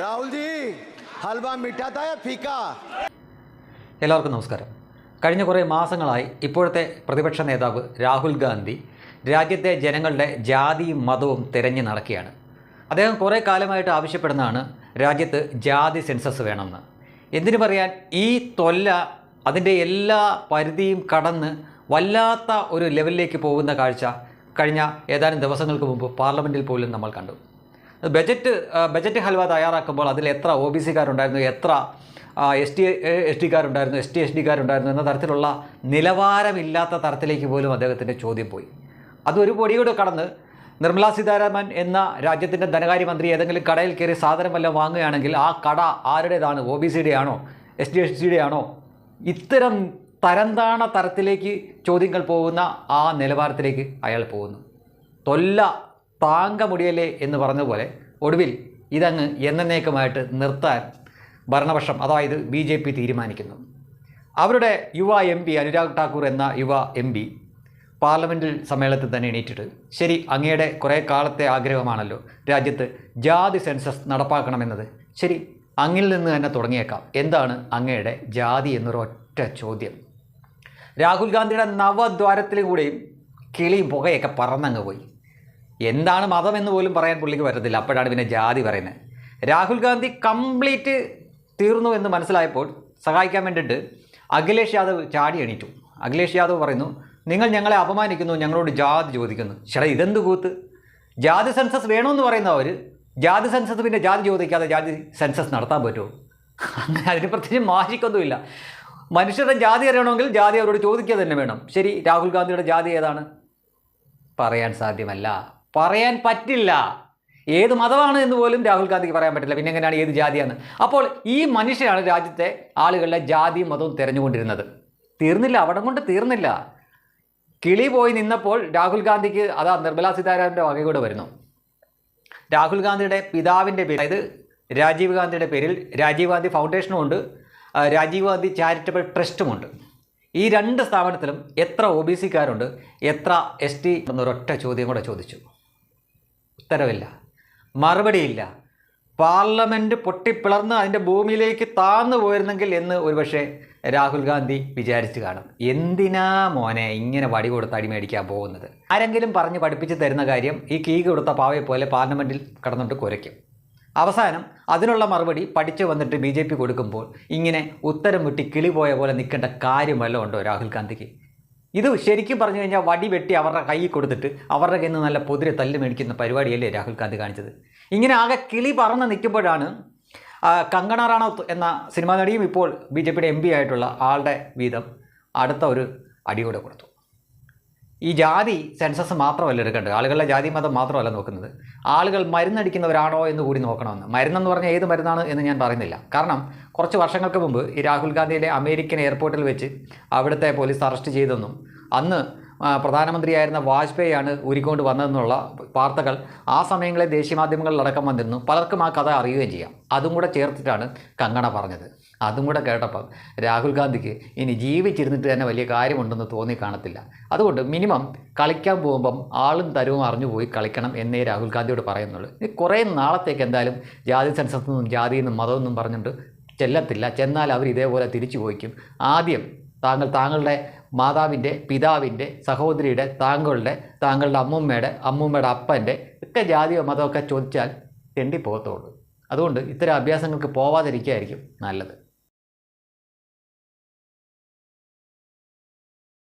Rahul G halwa എല്ലാവർക്കും നമസ്കാരം. കഴിഞ്ഞ കുറേ മാസങ്ങളായി ഇപ്പോഴത്തെ പ്രതിപക്ഷ നേതാവ് രാഹുൽ ഗാന്ധി രാജ്യത്തെ ജനങ്ങളുടെ ജാതിയും മതവും തിരഞ്ഞു നടക്കുകയാണ്. അദ്ദേഹം കുറേ കാലമായിട്ട് ആവശ്യപ്പെടുന്നതാണ് രാജ്യത്ത് ജാതി സെൻസസ് വേണമെന്ന്. എന്തിനു പറയാൻ ഈ തൊല്ല അതിന്റെ എല്ലാ പരിധിയും കടന്ന് വല്ലാത്ത ഒരു ലെവലിലേക്ക് പോകുന്ന കാഴ്ച കഴിഞ്ഞ ഏതാനും ദിവസങ്ങൾക്ക് മുമ്പ് പാർലമെന്റിൽ പോലും നമ്മൾ കണ്ടു. ബജറ്റ് ബജറ്റ് ഹൽവ തയ്യാറാക്കുമ്പോൾ അതിൽ എത്ര ഒ ബി സിക്കാരുണ്ടായിരുന്നു എത്ര എസ് ടി എസ് ടിക്കാരുണ്ടായിരുന്നു എസ് ടി എസ് ഡിക്കാരുണ്ടായിരുന്നു എന്ന തരത്തിലുള്ള നിലവാരമില്ലാത്ത തരത്തിലേക്ക് പോലും അദ്ദേഹത്തിന്റെ ചോദ്യം പോയി. അത് ഒരു പൊടിയോട് കടന്ന് നിർമ്മലാ സീതാരാമൻ എന്ന രാജ്യത്തിന്റെ ധനകാര്യമന്ത്രി ഏതെങ്കിലും കടയിൽ കയറി സാധനം വല്ലതും വാങ്ങുകയാണെങ്കിൽ ആ കട ആരുടേതാണ്? ഒ ബി സിയുടെ ആണോ എസ് ടി എസ് സിയുടെ ആണോ ഇത്തരം തരംതാണ തരത്തിലേക്ക് ചോദ്യങ്ങൾ പോകുന്ന ആ നിലവാരത്തിലേക്ക് അയാൾ പോകുന്നു. തൊല്ല താങ്ക മുടിയല്ലേ എന്ന് പറഞ്ഞതുപോലെ ഒടുവിൽ ഇതങ്ങ് എന്നേക്കുമായിട്ട് നിർത്താൻ ഭരണപക്ഷം അതായത് ബി ജെ പി തീരുമാനിക്കുന്നു. അവരുടെ യുവ എം പി അനുരാഗ് ഠാക്കൂർ എന്ന യുവ എം പി പാർലമെന്റിൽ സമ്മേളനത്തിൽ തന്നെ എണീറ്റിട്ട് ശരി അങ്ങയുടെ കുറേ കാലത്തെ ആഗ്രഹമാണല്ലോ രാജ്യത്ത് ജാതി സെൻസസ് നടപ്പാക്കണമെന്നത്. ശരി അങ്ങിൽ നിന്ന് തന്നെ തുടങ്ങിയേക്കാം. എന്താണ് അങ്ങയുടെ ജാതി എന്നൊരൊറ്റ ചോദ്യം. രാഹുൽ ഗാന്ധിയുടെ നവദ്വാരത്തിലൂടെയും കിളിയും പുകയൊക്കെ പറന്നങ്ങ് പോയി. എന്താണ് മതം എന്ന് പോലും പറയാൻ പുള്ളിക്ക് പറ്റത്തില്ല. അപ്പോഴാണ് പിന്നെ ജാതി പറയുന്നത്. രാഹുൽ ഗാന്ധി കംപ്ലീറ്റ് തീർന്നു എന്ന് മനസ്സിലായപ്പോൾ സഹായിക്കാൻ വേണ്ടിയിട്ട് അഖിലേഷ് യാദവ് ചാടി എണീറ്റു. അഖിലേഷ് യാദവ് പറയുന്നു നിങ്ങൾ ഞങ്ങളെ അപമാനിക്കുന്നു ഞങ്ങളോട് ജാതി ചോദിക്കുന്നു. ചേട്ടാ ഇതെന്ത് കൂത്ത്? ജാതി സെൻസസ് വേണമെന്ന് പറയുന്ന അവർ ജാതി സെൻസസ് പിന്നെ ജാതി ചോദിക്കാതെ ജാതി സെൻസസ് നടത്താൻ പറ്റുമോ? അങ്ങനെ അതിന് പ്രത്യേകിച്ച് മാഷിക്കൊന്നുമില്ല മനുഷ്യരുടെ ജാതി അറിയണമെങ്കിൽ ജാതി അവരോട് ചോദിക്കുക തന്നെ വേണം. ശരി രാഹുൽ ഗാന്ധിയുടെ ജാതി ഏതാണ്? പറയാൻ സാധ്യമല്ല. പറയാൻ പറ്റില്ല. ഏത് മതമാണ് എന്ന് പോലും രാഹുൽ ഗാന്ധിക്ക് പറയാൻ പറ്റില്ല. പിന്നെ എങ്ങനെയാണ് ഏത് ജാതിയാണ് അപ്പോൾ ഈ മനുഷ്യനാണ് രാജ്യത്തെ ആളുകളുടെ ജാതിയും മതവും തിരഞ്ഞുകൊണ്ടിരുന്നത്. തീർന്നില്ല. അവിടെ കൊണ്ട് തീർന്നില്ല. കിളി പോയി നിന്നപ്പോൾ രാഹുൽ ഗാന്ധിക്ക് അതാ നിർമ്മലാ സീതാരാമന്റെ വകകൂടെ വരുന്നു. രാഹുൽ ഗാന്ധിയുടെ പിതാവിന്റെ പേര് അതായത് രാജീവ് ഗാന്ധിയുടെ പേരിൽ രാജീവ് ഗാന്ധി ഫൗണ്ടേഷനും ഉണ്ട്. രാജീവ് ഗാന്ധി ചാരിറ്റബിൾ ട്രസ്റ്റുമുണ്ട് ഈ രണ്ട് സ്ഥാപനത്തിലും എത്ര ഒ ബി സിക്കാരുണ്ട് എത്ര എസ് ടി എന്നൊരൊറ്റ ചോദ്യം കൂടെ ചോദിച്ചു. ഉത്തരവില്ല. മറുപടിയില്ല. പാർലമെന്റ് പൊട്ടിപ്പിളർന്ന് അതിന്റെ ഭൂമിയിലേക്ക് താന്നു പോയിരുന്നെങ്കിൽ എന്ന് ഒരുപക്ഷെ രാഹുൽ ഗാന്ധി വിചാരിച്ചു കാണും. എന്തിനാ മോനെ ഇങ്ങനെ വടി കൊടുത്ത് അടിമേടിക്കാൻ പോകുന്നത്? ആരെങ്കിലും പറഞ്ഞ് പഠിപ്പിച്ച് തരുന്ന കാര്യം ഈ കീ കൊടുത്ത പാവയെ പോലെ പാർലമെന്റിൽ കടന്നിട്ട് കുരയ്ക്കും. അവസാനം അതിനുള്ള മറുപടി പഠിച്ചു വന്നിട്ട് ബി കൊടുക്കുമ്പോൾ ഇങ്ങനെ ഉത്തരം മുട്ടി കിളി പോയ പോലെ നിൽക്കേണ്ട കാര്യം വല്ലതും ഉണ്ടോ രാഹുൽ ഗാന്ധിക്ക്? ഇത് ശരിക്കും പറഞ്ഞു കഴിഞ്ഞാൽ വടി വെട്ടി അവരുടെ കൈ കൊടുത്തിട്ട് അവരുടെ കയ്യിൽ നിന്ന് നല്ല പൊതിരെ തല്ല് മേടിക്കുന്ന പരിപാടിയല്ലേ രാഹുൽ ഗാന്ധി കാണിച്ചത്. ഇങ്ങനെ ആകെ കിളി പറന്ന് നിൽക്കുമ്പോഴാണ് കങ്കണ റാണോത്ത് എന്ന സിനിമാ നടിയും ഇപ്പോൾ ബി ജെ പിയുടെ എം പി ആയിട്ടുള്ള ആളുടെ വീതം അടുത്ത ഒരു അടിയോടെ കൊടുത്തു. ഈ ജാതി സെൻസസ് മാത്രമല്ല എടുക്കേണ്ടത്. ആളുകളുടെ ജാതി മതം മാത്രമല്ല നോക്കുന്നത്. ആളുകൾ മരുന്നടിക്കുന്നവരാണോ എന്ന് കൂടി നോക്കണമെന്ന്. മരുന്നെന്ന് പറഞ്ഞാൽ ഏത് മരുന്നാണ് എന്ന് ഞാൻ പറയുന്നില്ല. കാരണം കുറച്ച് വർഷങ്ങൾക്ക് മുമ്പ് ഈ രാഹുൽ ഗാന്ധിയുടെ അമേരിക്കൻ എയർപോർട്ടിൽ വെച്ച് അവിടുത്തെ പോലീസ് അറസ്റ്റ് ചെയ്തെന്നും അന്ന് പ്രധാനമന്ത്രിയായിരുന്ന വാജ്പേയിയാണ് ഊരിക്കൊണ്ട് വന്നതെന്നുള്ള വാർത്തകൾ ആ സമയങ്ങളിൽ ദേശീയ മാധ്യമങ്ങളിലടക്കം വന്നിരുന്നു. പലർക്കും ആ കഥ അറിയുകയും ചെയ്യാം. അതും കൂടെ ചേർത്തിട്ടാണ് കങ്കണ പറഞ്ഞത്. അതും കൂടെ കേട്ടപ്പം രാഹുൽ ഗാന്ധിക്ക് ഇനി ജീവിച്ചിരുന്നിട്ട് തന്നെ വലിയ കാര്യമുണ്ടെന്ന് തോന്നി കാണത്തില്ല. അതുകൊണ്ട് മിനിമം കളിക്കാൻ പോകുമ്പം ആളും തരവും അറിഞ്ഞു പോയി കളിക്കണം എന്നേ രാഹുൽ ഗാന്ധിയോട് പറയുന്നുള്ളൂ. ഇനി കുറേ നാളത്തേക്ക് എന്തായാലും ജാതി സെൻസസ് നിന്നും ജാതിയിൽ നിന്നും മതമെന്നും പറഞ്ഞുകൊണ്ട് ചെല്ലത്തില്ല. ചെന്നാൽ അവർ ഇതേപോലെ തിരിച്ചു പോയിക്കും. ആദ്യം താങ്കൾ താങ്കളുടെ മാതാവിന്റെ പിതാവിന്റെ സഹോദരിയുടെ താങ്കളുടെ താങ്കളുടെ അമ്മൂമ്മയുടെ അമ്മൂമ്മയുടെ അപ്പന്റെ ഒക്കെ ജാതിയോ മതമൊക്കെ ചോദിച്ചാൽ തെണ്ടി പോകത്തുള്ളൂ അതുകൊണ്ട് ഇത്തരം അഭ്യാസങ്ങൾക്ക് പോവാതിരിക്കുകയായിരിക്കും നല്ലത്.